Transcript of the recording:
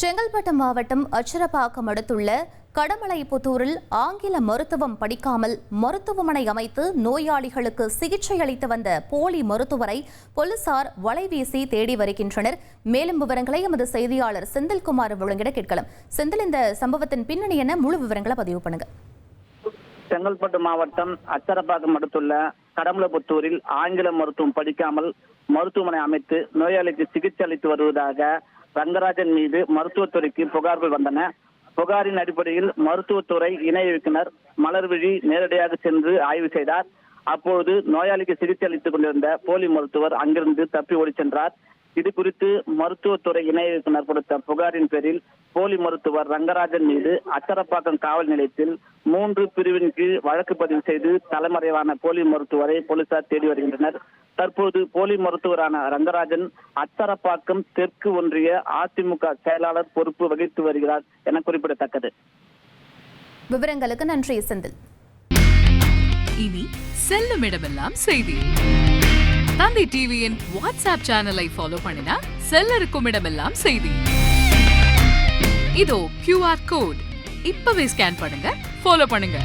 செங்கல்பட்டு மாவட்டம் அச்சரப்பாக்கம் அடுத்துள்ள கடமலைப்புத்தூரில் ஆங்கில மருத்துவம் படிக்காமல் மருத்துவமனை அமைத்து நோயாளிகளுக்கு சிகிச்சை அளித்து வந்த போலி மருத்துவரை போலீசார் வலைவீசி தேடி வருகின்றனர். மேலும் விவரங்களை எமது செய்தியாளர் செந்தில்குமார் வழங்கிட கேட்கலாம். செந்தில் இந்த சம்பவத்தின் பின்னணி என முழு விவரங்களை பதிவு பண்ணுங்க. செங்கல்பட்டு மாவட்டம் அச்சரப்பாக்கம் அடுத்துள்ள கடமலைப்புத்தூரில் ஆங்கில மருத்துவம் படிக்காமல் மருத்துவமனை அமைத்து நோயாளிக்கு சிகிச்சை அளித்து வருவதாக ரங்கராஜன் மீது மருத்துவத்துறைக்கு புகார்கள் வந்தன. புகாரின் அடிப்படையில் மருத்துவத்துறை இணை இயக்குனர் மலர்விழி நேரடியாக சென்று ஆய்வு செய்தார். அப்போது நோயாளிக்கு சிகிச்சை அளித்துக் கொண்டிருந்த போலி மருத்துவர் அங்கிருந்து தப்பி ஓடி சென்றார். இது குறித்து மருத்துவத்துறை இணை இயக்குனர் கொடுத்த புகாரின் பேரில் போலி மருத்துவர் ரங்கராஜன் மீது அச்சரப்பாக்கம் காவல் நிலையத்தில் மூன்று பிரிவின் கீழ் வழக்கு பதிவு செய்து தலைமறைவான போலி மருத்துவரை போலீசார் தேடி வருகின்றனர். தற்போது போலி மருத்துவரான ரங்கராஜன் அச்சரப்பாக்கம் தெற்கு ஒன்றிய அதிமுக செயலாளர் பொறுப்பு வகித்து வருகிறார் என குறிப்பிடத்தக்கது. விவரங்களுக்கு நன்றி செந்தில். இனி செல்லும் இடமெல்லாம் செய்தி. தந்தை டிவியின் வாட்ஸ்அப் சேனலை ஃபாலோ பண்ணினா செல்ல இருக்கும் இடமெல்லாம் செய்தி. இதோ கியூஆர் கோட் இப்பவே ஸ்கேன் பண்ணுங்க ஃபாலோ பண்ணுங்க.